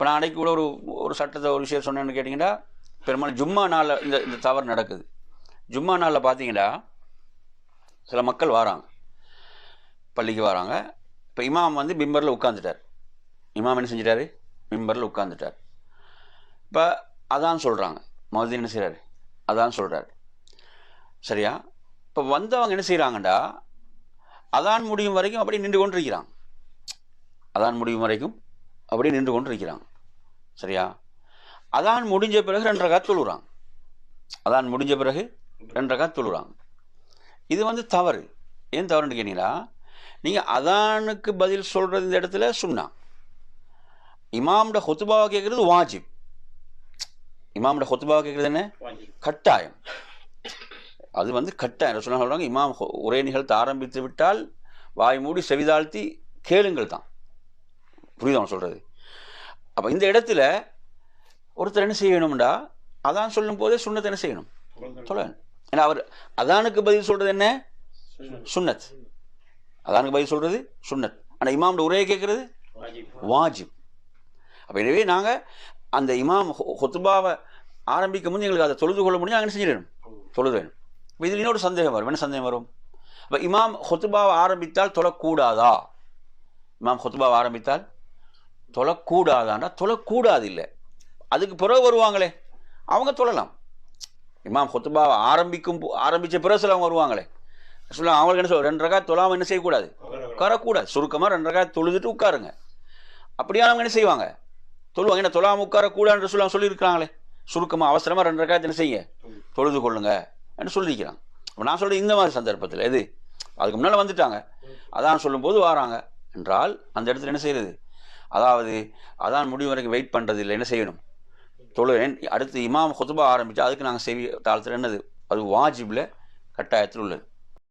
இப்போ நான் அன்றைக்கி கூட ஒரு ஒரு சட்டத்தை ஒரு விஷயம் சொன்னேன்னு கேட்டிங்கன்னா பெரும்பாலும் ஜும்மா நாளில் இந்த இந்த தவறு நடக்குது. ஜும்மா நாளில் பார்த்தீங்கன்னா சில மக்கள் வராங்க. பள்ளிக்கு வராங்க. இப்போ இமாம் வந்து பிம்பரில் உட்காந்துட்டார் இமாம் என்ன செஞ்சிட்டாரு? மிம்பரில் உட்காந்துட்டார் இப்போ அதான் சொல்கிறாங்க மொதல் என்ன செய்கிறாரு அதான் சொல்கிறாரு சரியா? இப்போ வந்தவங்க என்ன செய்கிறாங்கண்டா அதான் முடியும் வரைக்கும் அப்படியே நின்று கொண்டு இருக்கிறாங்க அதான் முடியும் வரைக்கும் அப்படியே நின்று கொண்டு இருக்கிறாங்க சரியா? அதான் முடிஞ்ச பிறகு ரெண்டரை காத்து தொழுகிறாங்க அதான் முடிஞ்ச பிறகு ரெண்டரை காத்து தொழுகிறாங்க இது வந்து தவறு. ஏன் தவறுன்னு கேட்டீங்களா? நீங்கள் அதானுக்கு பதில் சொல்கிறது இந்த இடத்துல சுன்னா இமாம்ட ஹொத்துபாவை கேட்குறது வாஜிப். இமாம்ட ஹொத்துபாவை கேட்குறது என்ன? கட்டாயம். அது வந்து கட்டாயம். ரசூலுல்லாஹ் சொல்கிறாங்க இமாம் உரை நிகழ்த்த ஆரம்பித்து விட்டால் வாய் மூடி செவிதாழ்த்தி கேளுங்கள் தான். புரியுதா அவன் சொல்கிறது அப்போ இந்த இடத்துல ஒருத்தர் என்ன செய்யணும்டா? அதான் சொல்லும் போதே சுண்ணத்தை என்ன செய்யணும்? சொல்ல ஏன்னா அவர் அதானுக்கு பதில் சொல்கிறது என்ன? சுன்னத் அதானுக்கு பதில் சொல்கிறது சுன்னத் ஆனால் இமாம்ட உரையை கேட்குறது வாஜிப். அப்போ எனவே நாங்கள் அந்த இமாம் ஹொத்துபாவை ஆரம்பிக்கும் போது எங்களுக்கு அதை தொழுது கொள்ள முடியும். அங்கே செஞ்சிடணும்? தொழுது. வேணும். இப்போ இதில் இன்னொரு சந்தேகம் வரும். என்ன சந்தேகம் வரும்? இப்போ இமாம் ஹொத்துபாவை ஆரம்பித்தால் தொழக்கூடாதா? இமாம் ஹொத்துபாவை ஆரம்பித்தால் தொழக்கூடாதான்னா தொழக்கூடாது இல்லை அதுக்கு பிறகு வருவாங்களே. அவங்க தொழலாம். இமாம் ஹொத்துபா ஆரம்பிக்கும் ஆரம்பித்த ஆரம்பிச்ச பிறகு சில அவங்க வருவாங்களே. சொல்ல அவங்களுக்கு என்ன சொல்ல ரெண்டு ரகா தொழாமல் என்ன செய்யக்கூடாது? உட்காரக்கூடாது சுருக்கமாக ரெண்டு ரகா தொழுதுட்டு உட்காருங்க. அப்படியே அவங்க என்ன செய்வாங்க? தொழுவாங்க. என்ன தொழாமல் உட்காரக்கூடாதுன்னு சொல்ல சொல்லியிருக்கிறாங்களே. சுருக்கமாக அவசரமாக ரெண்டு ரகாத்து என்ன செய்யுங்க? தொழுது கொள்ளுங்க என்று சொல்லியிருக்கிறாங்க. அப்போ நான் சொல்கிறது இந்த மாதிரி சந்தர்ப்பத்தில். எது? அதுக்கு முன்னால் வந்துட்டாங்க. அதான் சொல்லும்போது வராங்க. என்றால் அந்த இடத்துல என்ன செய்யறது? அதாவது அதான் முடிவு வரைக்கும் வெயிட் பண்ணுறது இல்லை என்ன செய்யணும்? தொழுகிறேன் அடுத்து இமாம் ஹொத்துபா ஆரம்பித்தா அதுக்கு நாங்கள் செவி தாழ்த்துற என்னது? அது வாஜிபில் கட்டாயத்தில் உள்ளது.